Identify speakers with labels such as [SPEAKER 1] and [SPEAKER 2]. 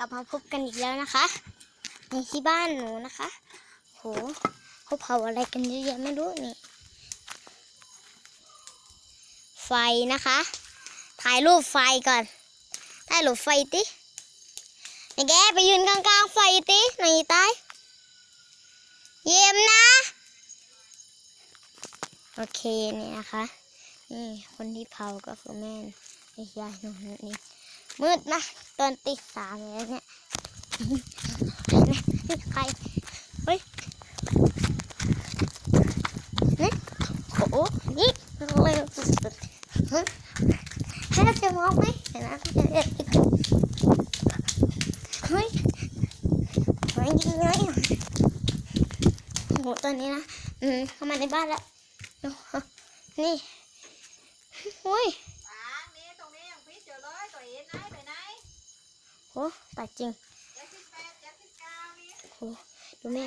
[SPEAKER 1] กลับมาพบกันอีกแล้วนะคะ ในที่บ้านหนูนะคะ โหเขาเผาอะไรกันเยอะแยะไม่รู้นี่ ไฟนะคะ ถ่ายรูปไฟก่อน ถ่ายรูปไฟติไอ้แกไปยืนกลางๆไฟติไหนตาย เยี่ยมนะ โอเคเนี่ยนะคะ นี่คนที่เผาก็คือแม่ไอ้ยายหนูนั่นเอง มืดนะตอนตีสามแล้วเนี่ยนี่ใครเฮ้ยนี่โอ้โหนี่เร็วสุดๆฮะแค่จะมองไหมเห็นไหมเฮ้ยเฮ้ยยังไงโอ้โหตอนนี้นะอืมเข้ามาในบ้านแล้วนี่โอ้ย
[SPEAKER 2] ปางนี่ตรงนี้ยังพิษอยู่เลยตัวเองไหนไปไหน
[SPEAKER 1] โอ้ตายจริงโอ้ดูแม่